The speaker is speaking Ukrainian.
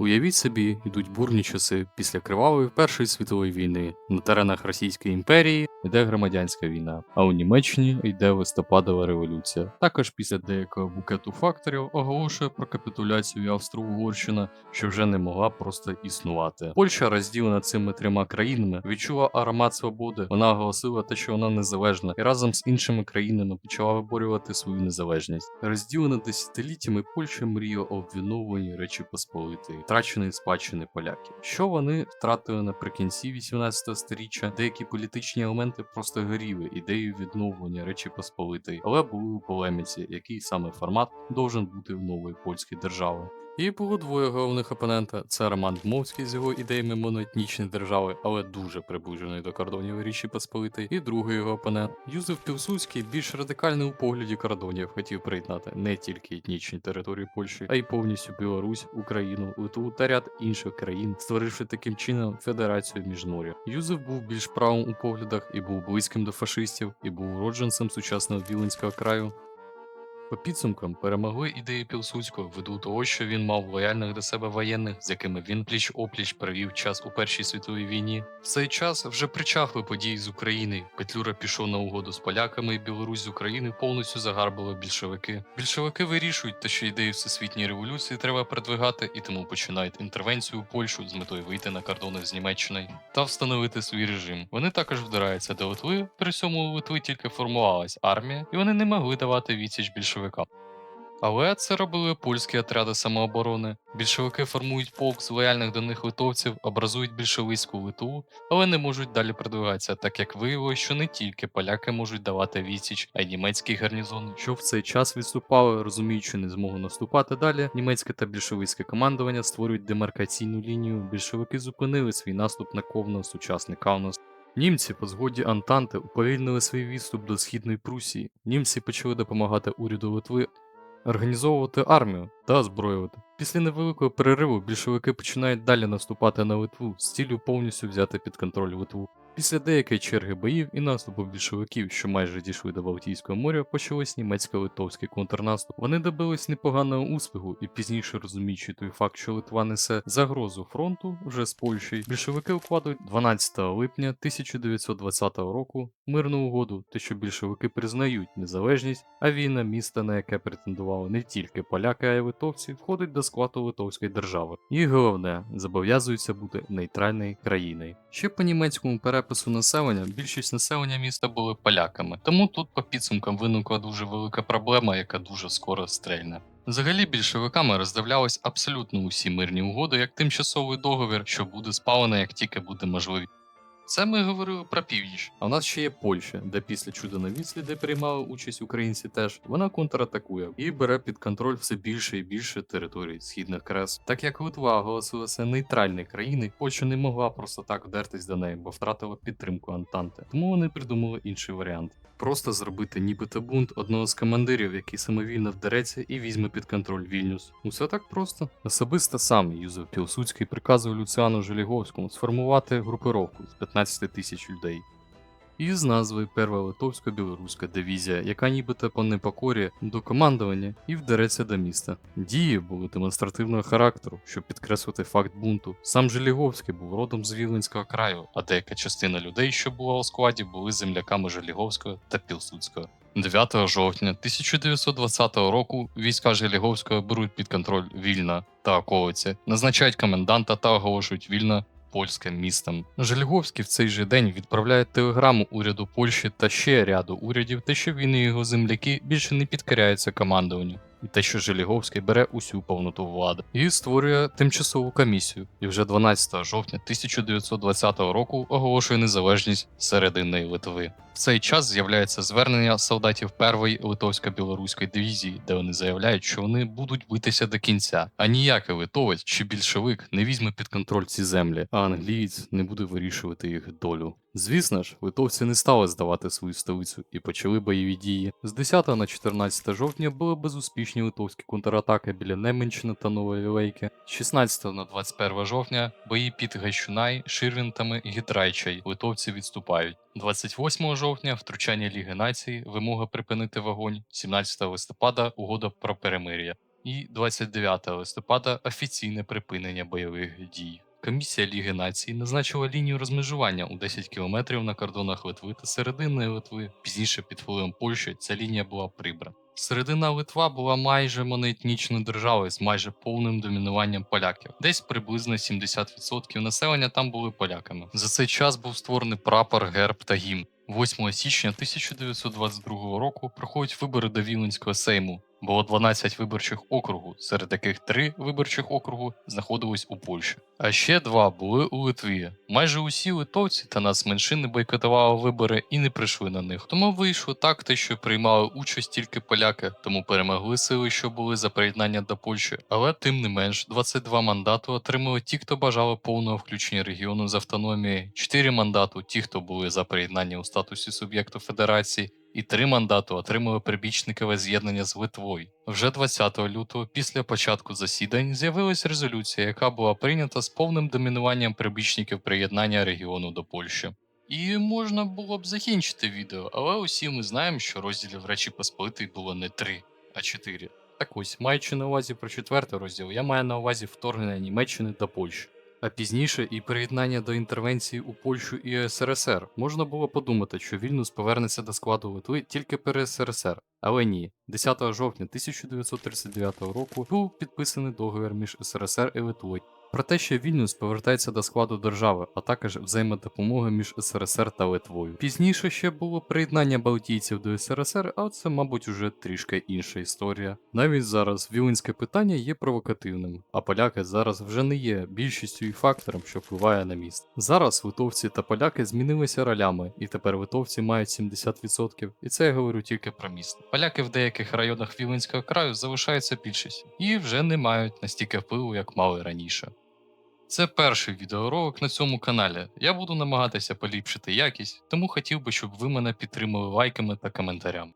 Уявіть собі, йдуть бурні часи після кривавої Першої світової війни. На теренах Російської імперії йде громадянська війна, а у Німеччині йде листопадова революція. Також після деякого букету факторів оголошує про капітуляцію Австро-Угорщина, що вже не могла просто існувати. Польща, розділена цими трьома країнами, відчула аромат свободи. Вона оголосила те, що вона незалежна, і разом з іншими країнами почала виборювати свою незалежність. Розділена десятиліттями, Польща мріяла об відновленні Речі Посполитої, втраченої спадщини поляків. Що вони втратили наприкінці 18 століття? Деякі політичні елементи просто горіли ідеєю відновлення Речі Посполитої, але були у полеміці, який саме формат должен бути в нової польській держави. І було двоє головних опонента: це Роман Дмовський з його ідеями моноетнічної держави, але дуже приближений до кордонів Річі Посполитої. І другий його опонент Юзеф Пілсудський більш радикальний у погляді кордонів, хотів приєднати не тільки етнічні території Польщі, а й повністю Білорусь, Україну, Литву та ряд інших країн, створивши таким чином федерацію міжнорів. Юзеф був більш правим у поглядах і був близьким до фашистів, і був уродженцем сучасного Віленського краю. По підсумкам перемогли ідеї Пілсудського ввиду того, що він мав лояльних до себе воєнних, з якими він пліч опліч провів час у Першій світовій війні. В цей час вже причахли події з України. Петлюра пішов на угоду з поляками, і Білорусь з України повністю загарбили більшовики. Більшовики вирішують те, що ідеї всесвітньої революції треба продвигати, і тому починають інтервенцію у Польщу з метою вийти на кордони з Німеччиною та встановити свій режим. Вони також вдираються до Литви. При цьому у Литви тільки формувалась армія, і вони не могли давати відсіч більшовикам. Але це робили польські отряди самооборони. Більшовики формують полк з лояльних до них литовців, образують більшовицьку Литву, але не можуть далі продвигатися, так як виявилось, що не тільки поляки можуть давати відсіч, а й німецькі гарнізони, що в цей час відступали, розуміючи не змогу наступати далі. Німецьке та більшовицьке командування створюють демаркаційну лінію. Більшовики зупинили свій наступ на Ковно, сучасний Каунас. Німці по згоді Антанти уповільнили свій відступ до східної Прусії. Німці почали допомагати уряду Литви організовувати армію та озброювати. Після невеликого перериву більшовики починають далі наступати на Литву з ціллю повністю взяти під контроль Литву. Після деякої черги боїв і наступу більшовиків, що майже дійшли до Балтійського моря, почалось німецько-литовський контрнаступ. Вони добились непоганого успіху і пізніше розуміючи той факт, що Литва несе загрозу фронту вже з Польщею, більшовики укладуть 12 липня 1920 року мирну угоду, те, що більшовики признають незалежність, а війна міста, на яке претендували не тільки поляки, а й литовці, входить до складу Литовської держави. І головне, зобов'язуються бути нейтральною країною. Ще по німецькому перепису населення більшість населення міста були поляками, тому тут по підсумкам виникла дуже велика проблема, яка дуже скоро стрельне. Взагалі більшовиками роздивлялись абсолютно усі мирні угоди як тимчасовий договір, що буде спалено, як тільки буде можливість. Це ми говорили про північ. А в нас ще є Польща, де після чуда на відслід, де приймали участь українці теж, вона контратакує і бере під контроль все більше і більше територій східних крес. Так як Литва оголосилася нейтральною країною, Польща не могла просто так вдертись до неї, бо втратила підтримку Антанти. Тому вони придумали інший варіант. Просто зробити нібито бунт одного з командирів, який самовільно вдереться і візьме під контроль Вільнюс. Усе так просто. Особисто сам Юзеф Пілсудський приказував Люціану Желіговському сформувати групировку з 15 тисяч людей. І з назвою Перва Литовсько-Білоруська дивізія, яка нібито по непокорі до командування і вдереться до міста. Дії були демонстративного характеру, щоб підкреслити факт бунту. Сам Желіговський був родом з Віленського краю, а деяка частина людей, що була у складі, були земляками Желіговського та Пілсудського. 9 жовтня 1920 року війська Желіговського беруть під контроль Вільна та околиці, назначають коменданта та оголошують Вільна польським містом. Жельговський в цей же день відправляє телеграму уряду Польщі та ще ряду урядів, те, що він і його земляки більше не підкоряються командуванню. І те, що Желіговський бере усю повноту влади і створює тимчасову комісію, і вже 12 жовтня 1920 року оголошує незалежність серединної Литви. В цей час з'являється звернення солдатів першої литовсько-білоруської дивізії, де вони заявляють, що вони будуть битися до кінця, а ніякий литовець чи більшовик не візьме під контроль ці землі, а англієць не буде вирішувати їх долю. Звісно ж, литовці не стали здавати свою столицю і почали бойові дії. З 10 на 14 жовтня були безуспішні литовські контратаки біля Неменщини та Нової Лейки. З 16 на 21 жовтня бої під Гайщунай, Ширвінтами і Гідрайчай. Литовці відступають. 28 жовтня втручання Ліги націй, вимога припинити вогонь. 17 листопада угода про перемир'я. і 29 листопада офіційне припинення бойових дій. Комісія Ліги націй назначила лінію розмежування у 10 кілометрів на кордонах Литви та середини Литви. Пізніше під впливом Польщі ця лінія була прибрана. Середина Литва була майже моноетнічною державою з майже повним домінуванням поляків. Десь приблизно 70% населення там були поляками. За цей час був створений прапор, герб та гімн. 8 січня 1922 року проходять вибори до Віленського сейму. Було 12 виборчих округу, серед яких три виборчих округу знаходились у Польщі. А ще два були у Литві. Майже усі литовці та нацменшини бойкотували вибори і не прийшли на них. Тому вийшло так, те, що приймали участь тільки поляки, тому перемогли сили, що були за приєднання до Польщі. Але тим не менш, 22 мандати отримали ті, хто бажали повного включення регіону з автономією, 4 мандати ті, хто були за приєднання у статусі суб'єкту федерації, і три мандати отримали прибічникове з'єднання з Литвою. Вже 20 лютого, після початку засідань, з'явилась резолюція, яка була прийнята з повним домінуванням прибічників приєднання регіону до Польщі. І можна було б закінчити відео, але усі ми знаємо, що розділів Речі Посполитої було не три, а чотири. Так ось, маючи на увазі про четвертий розділ, я маю на увазі вторгнення Німеччини до Польщі. А пізніше і приєднання до інтервенції у Польщу і СРСР. Можна було подумати, що Вільнюс повернеться до складу Литви тільки при СРСР. Але ні, 10 жовтня 1939 року був підписаний договір між СРСР і Литвою про те, що Вільнюс повертається до складу держави, а також взаємодопомоги між СРСР та Литвою. Пізніше ще було приєднання балтійців до СРСР, а це, мабуть, уже трішки інша історія. Навіть зараз віленське питання є провокативним, а поляки зараз вже не є більшістю і фактором, що впливає на міст. Зараз литовці та поляки змінилися ролями, і тепер литовці мають 70%, і це я говорю тільки про місто. Поляки в деяких районах Віленського краю залишаються більшістю і вже не мають настільки впливу, як мали раніше. Це перший відеоролик на цьому каналі. Я буду намагатися поліпшити якість, тому хотів би, щоб ви мене підтримали лайками та коментарями.